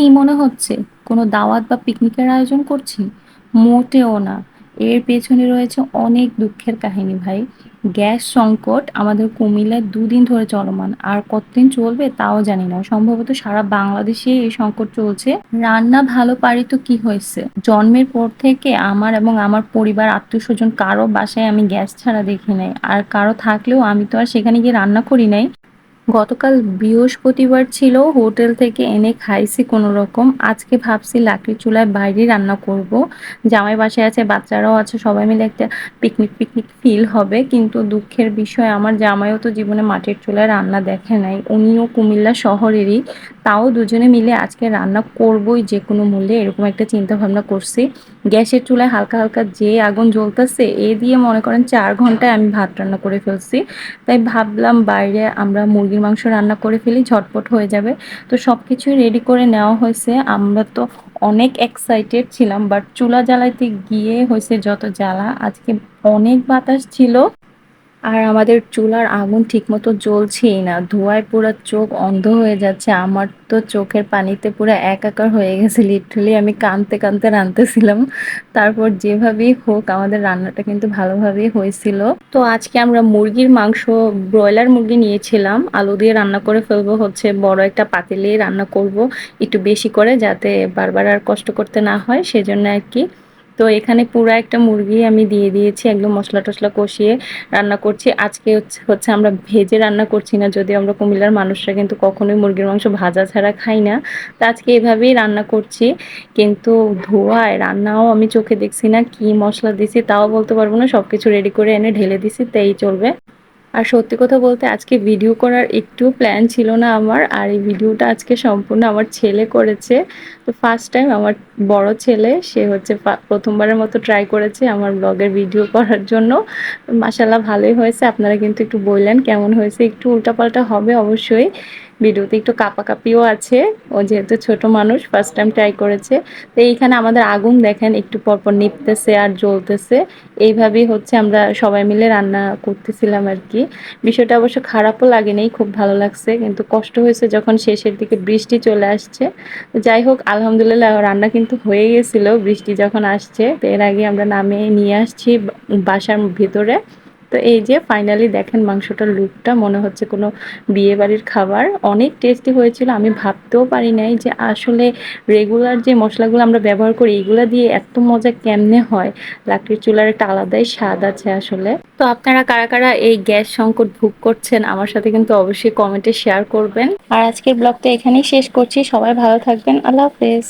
কি মনে হচ্ছে? কোনো দাওয়াত বা পিকনিকের আয়োজন করছি? মোটেও না। এর পেছনে রয়েছে অনেক দুঃখের কাহিনী ভাই। গ্যাস সংকট আমাদের কুমিল্লায় দুদিন ধরে চলমান। আর কতদিন চলবে তাও জানি না। সম্ভবত সারা বাংলাদেশে এই সংকট চলছে। রান্না ভালো পারি তো কি হয়েছে? জন্মের পর থেকে আমার এবং আমার পরিবার আত্মীয় স্বজন কারও বাসায় আমি গ্যাস ছাড়া দেখি নাই। আর কারও থাকলেও আমি তো আর সেখানে গিয়ে রান্না করি নাই। গতকাল বৃহস্পতিবার ছিল হোটেল থেকে এনে খাইছি কোনো রকম আজকে ভাবছি লাকড়ি চুলায় বাইরে রান্না করব। জামাই বাসায় আছে, বাচ্চারাও আছে, সবাই মিলে একটা পিকনিক পিকনিক ফিল হবে। কিন্তু দুঃখের বিষয়, আমার জামাইও তো জীবনে মাটির চুলায় রান্না দেখে নাই। উনিও কুমিল্লা শহরেরই। তাও দুজনে মিলে আজকে রান্না করবই যে কোনো মূল্যে, এরকম একটা চিন্তা ভাবনা করছি। গ্যাসের চুলায় হালকা হালকা যে আগুন জ্বলতেছে, এ দিয়ে মনে করেন চার ঘন্টায় আমি ভাত রান্না করে ফেলছি। তাই ভাবলাম বাইরে আমরা মুরগির মাংস রান্না করে ফেলি, ঝটপট হয়ে যাবে। তো সব কিছুই রেডি করে নেওয়া হয়েছে। আমরা তো অনেক এক্সাইটেড ছিলাম বাট চুলা জ্বালাইতে গিয়ে হয়েছে যত জ্বালা। আজকে অনেক বাতাস ছিল। আর আমাদের চুলার আগুন ঠিকমতো জ্বলছেই না। ধোঁয়ায় পুরো চোখ অন্ধ হয়ে যাচ্ছে। আমার তো চোখের পানিতে পুরো একাকার হয়ে গেছে। লিটারালি আমি কানতে কানতে রাঁধতেছিলাম। তারপর যেভাবেই হোক, আমাদের রান্নাটা কিন্তু ভালোভাবেই হয়েছিল। তো আজকে আমরা মুরগির মাংস, ব্রয়লার মুরগি নিয়েছিলাম। আলু দিয়ে রান্না করে ফেলব হচ্ছে। বড় একটা পাতিলেই রান্না করব। একটু বেশি করে যাতে বারবার আর কষ্ট করতে না হয়, সেজন্য আর কি। তো এখানে পুরো একটা মুরগি আমি দিয়ে দিয়েছি, একদম মশলা টশলা কষিয়ে রান্না করছি। আজকে হচ্ছে আমরা ভেজে রান্না করছি না যদি আমরা কুমিল্লার মানুষরা কিন্তু কখনোই মুরগির মাংস ভাজা ছাড়া খাই না। তো আজকে এভাবেই রান্না করছি, কিন্তু ধোয়ায় রান্নাও আমি চোখে দেখছি না, কি মশলা দিছি তাও বলতে পারব না সব কিছু রেডি করে এনে ঢেলে দিছি, তাই চলবে। আর সত্যি কথা বলতে আজকে ভিডিও করার একটু প্ল্যান ছিল না আমার, আর এই ভিডিওটা আজকে সম্পূর্ণ আমার ছেলে করেছে। তো ফার্স্ট টাইম আমার বড় ছেলে, সে হচ্ছে প্রথমবারের মতো ট্রাই করেছে আমার ব্লগের ভিডিও করার জন্য। মাসাল্লাহ ভালোই হয়েছে, আপনারা কিন্তু একটু বললেন কেমন হয়েছে, একটু উল্টাপাল্টা হবে অবশ্যই। ভিডিওতে একটু কাপাকাপিও আছে। ও যেহেতু ছোট মানুষ ফার্স্ট টাইম ট্রাই করেছে। তো এইখানে আমাদের আগুন দেখেন, একটু পরপর নিপতেছে আর জ্বলতেছে। এইভাবেই হচ্ছে আমরা সবাই মিলে রান্না করতেছিলাম আর কি। বিষয়টা অবশ্য খারাপও লাগেনি, খুব ভালো লাগছে। কিন্তু কষ্ট হয়েছে যখন শেষের দিকে বৃষ্টি চলে আসছে। যাই হোক, আলহামদুলিল্লাহ রান্না কিন্তু হয়ে গেছিল। বৃষ্টি যখন আসছে, তো এর আগে আমরা নামে নিয়ে আসছি বাসার ভিতরে। তো এই যে ফাইনালি দেখেন মাংসটার লুকটা মনে হচ্ছে কোনো বিয়ে বাড়ির খাবার। অনেক টেস্টি হয়েছিল, আমি ভাবতেও পারি নাই যে আসলে রেগুলার যে মশলাগুলো আমরা ব্যবহার করি, এগুলো দিয়ে এত মজা কেমনে হয়? লাকড়ির চুলার একটা আলাদাই স্বাদ আছে আসলে। তো আপনারা কারা কারা এই গ্যাস সংকট ভোগ করছেন, আমার সাথে কিন্তু অবশ্যই কমেন্টে শেয়ার করবেন। আর আজকের ব্লগটা এখানেই শেষ করছি, সবাই ভালো থাকবেন, আল্লাহ হাফেজ।